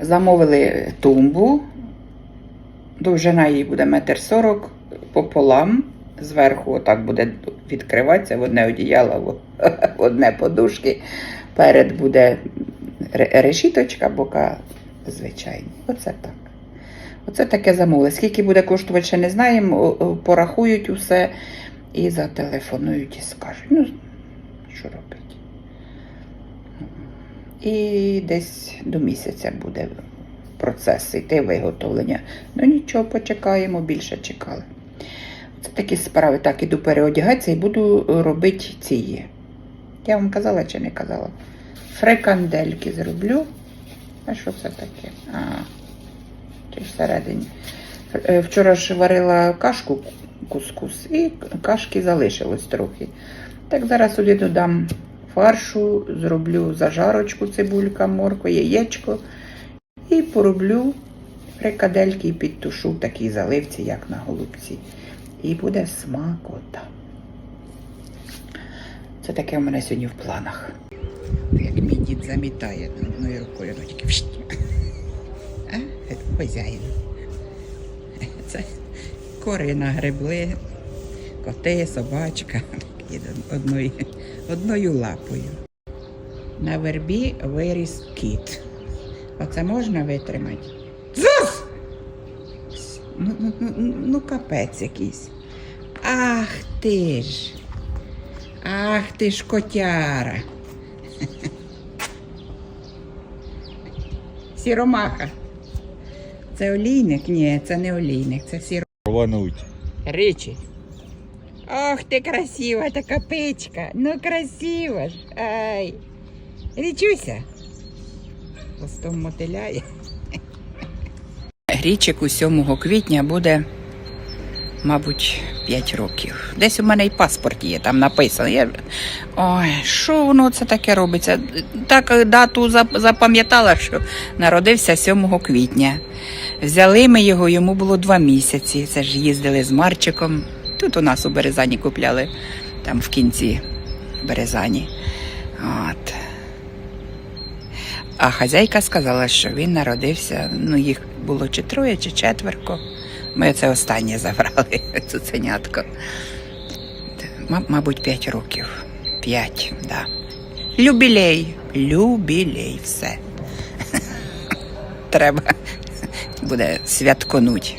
Замовили тумбу. Довжина її буде метр сорок пополам. Зверху отак буде відкриватися в одне одіяло, в одне подушки. Перед буде решіточка, бока звичайні. Оце так. Оце таке замовили. Скільки буде коштувати, ще не знаємо. Порахують усе і зателефонують і скажуть. Ну, що робити. І десь до місяця буде процес йти виготовлення. Ну нічого, почекаємо, більше чекали. Це такі справи. Так, іду переодягатися і буду робити ці. Я вам казала чи не казала? Фрикандельки зроблю. А що це таке? А, чи всередині. Е, Вчора ж варила кашку кускус, і кашки залишилось трохи. Так зараз сюди додам фаршу, зроблю зажарочку, цибулька, морква, яєчко. І пороблю фрикадельки і підтушу в такій заливці, як на голубці. І буде смакота. Це таке у мене сьогодні в планах. Як мій дід замітає одною рукою, ну тільки. А? Хазяїн. Це кори нагребли, коти, собачка. Одною, одною лапою. На вербі виріс кіт. Оце можна витримати? Зус! Ну, ну, ну, ну капець якийсь. Ах ти ж. Ах ти ж котяра. Сіромаха. Це олійник? Ні, це не олійник, це сіромаха. Рвануть. Ричі. Ох, ти красива така пичка. Ну красива ж. Ай. Річуся. Хвостом мотиляє. Річику 7 квітня буде, мабуть, 5 років. Десь у мене і паспорт є, там написано. Я... Ой, що воно це таке робиться? Так дату запам'ятала, що народився 7 квітня. Взяли ми його, йому було два місяці. Це ж їздили з Марчиком. Тут у нас у Березані купляли, там в кінці Березані. От. А хазяйка сказала, що він народився, ну їх було чи троє, чи четверко. Ми це останнє забрали, цуценятко. Мабуть, п'ять років. П'ять, да. Любілей. Любілей, все. Треба буде святконуть.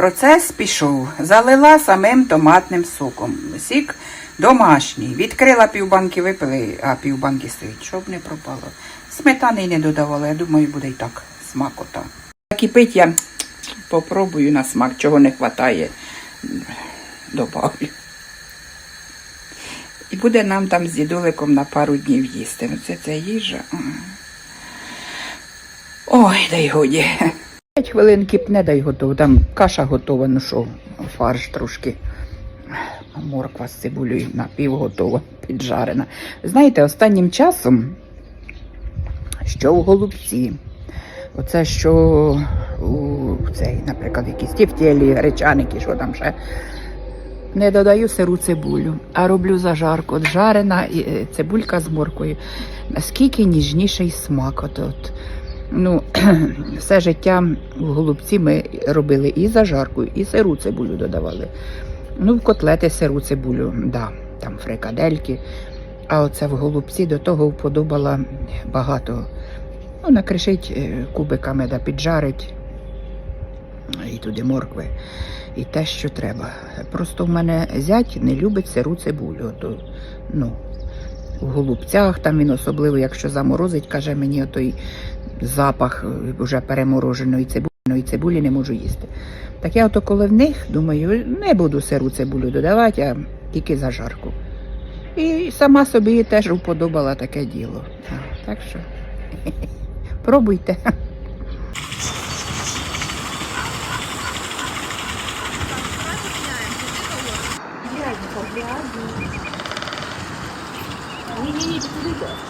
Процес пішов. Залила самим томатним соком. Сік домашній. Відкрила півбанки, випили, а півбанки стоїть, щоб не пропало. Сметани не додавала, я думаю, буде і так смакота. Кипить я попробую на смак, чого не вистачає. Добавлю. І буде нам там з дідуликом на пару днів їсти. Оце ця їжа. Ой, дай годі. П'ять хвилин кипне, дай готово. Там каша готова, ну що, фарш трошки. Морква з цибулею напівготова, піджарена. Знаєте, останнім часом, що в голубці, оце що у цей, наприклад, якісь тівтєлі, гречаники, що там ще. Не додаю сиру цибулю, а роблю зажарку. От жарена е, цибулька з моркою. Наскільки ніжніший смак. От, от. Ну, все життя в голубці ми робили і зажарку, і сиру цибулю додавали. Ну, в котлети сиру цибулю, да, там фрикадельки. А оце в голубці до того вподобала багато. Ну, накришить е, кубиками да піджарить. І туди моркви. І те, що треба. Просто в мене зять не любить сиру цибулю. То, ну, в голубцях там він особливо, якщо заморозить, каже мені отой запах е, вже перемороженої цибулі, цибулі не можу їсти. Так я ото коли в них думаю, не буду сиру цибулю додавати, а тільки зажарку. І сама собі теж уподобала таке діло. Так що пробуйте. Ні-ні-ні, туди йдеш.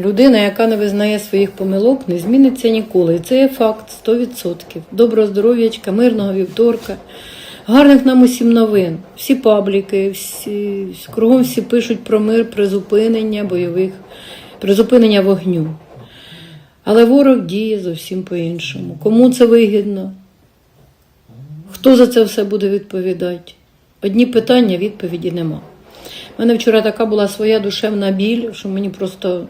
Людина, яка не визнає своїх помилок, не зміниться ніколи. І це є факт 100%. Доброго здоров'ячка, мирного вівторка, гарних нам усім новин. Всі пабліки, всі, кругом всі пишуть про мир, призупинення бойових, призупинення вогню. Але ворог діє зовсім по-іншому. Кому це вигідно? Хто за це все буде відповідати? Одні питання, відповіді нема. У мене вчора така була своя душевна біль, що мені просто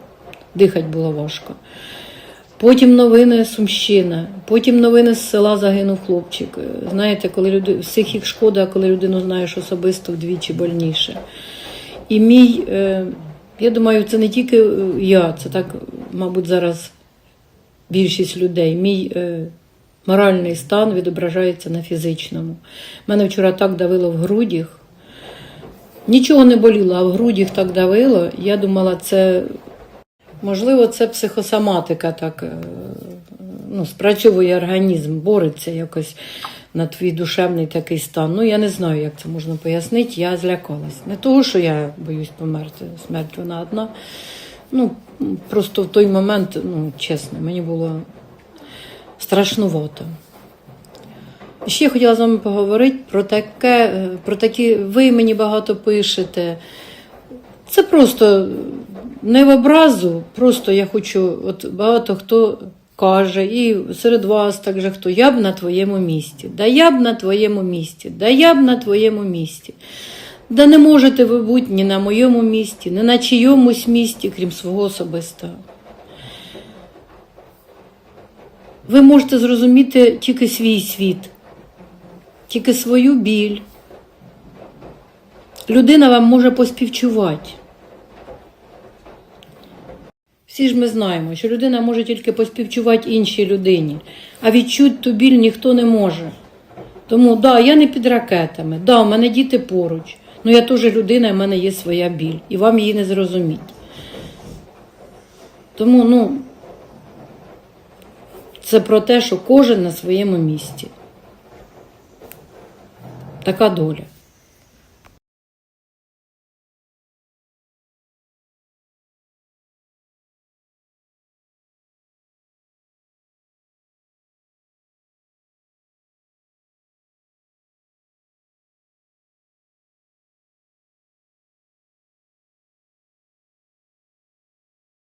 дихати було важко. Потім новини Сумщина, потім новини з села загинув хлопчик. Знаєте, коли люди, всіх їх шкода, коли людину знаєш особисто вдвічі больніше. І мій, е, я думаю, це не тільки я, це так, мабуть, зараз більшість людей. Мій е, моральний стан відображається на фізичному. Мене вчора так давило в грудях. Нічого не боліло, а в грудях так давило. Я думала, це можливо, це психосоматика так е, ну, спрацьовує організм, бореться якось на твій душевний такий стан. Ну, я не знаю, як це можна пояснити. Я злякалась. Не того, що я боюсь померти. Смерть вона одна. Ну, просто в той момент, ну, чесно, мені було страшнувато. Ще я хотіла з вами поговорити про таке, е, про такі, ви мені багато пишете. Це просто не в образу, просто я хочу, от багато хто каже, і серед вас також хто я б на твоєму місці, да я б на твоєму місці, да я б на твоєму місці. Да не можете ви бути ні на моєму місці, ні на чийомусь місці, крім свого особистого. Ви можете зрозуміти тільки свій світ, тільки свою біль. Людина вам може поспівчувати. Всі ж ми знаємо, що людина може тільки поспівчувати іншій людині, а відчути ту біль ніхто не може. Тому, да, я не під ракетами, да, у мене діти поруч, але я теж людина, і в мене є своя біль, і вам її не зрозуміть. Тому, ну, це про те, що кожен на своєму місці. Така доля.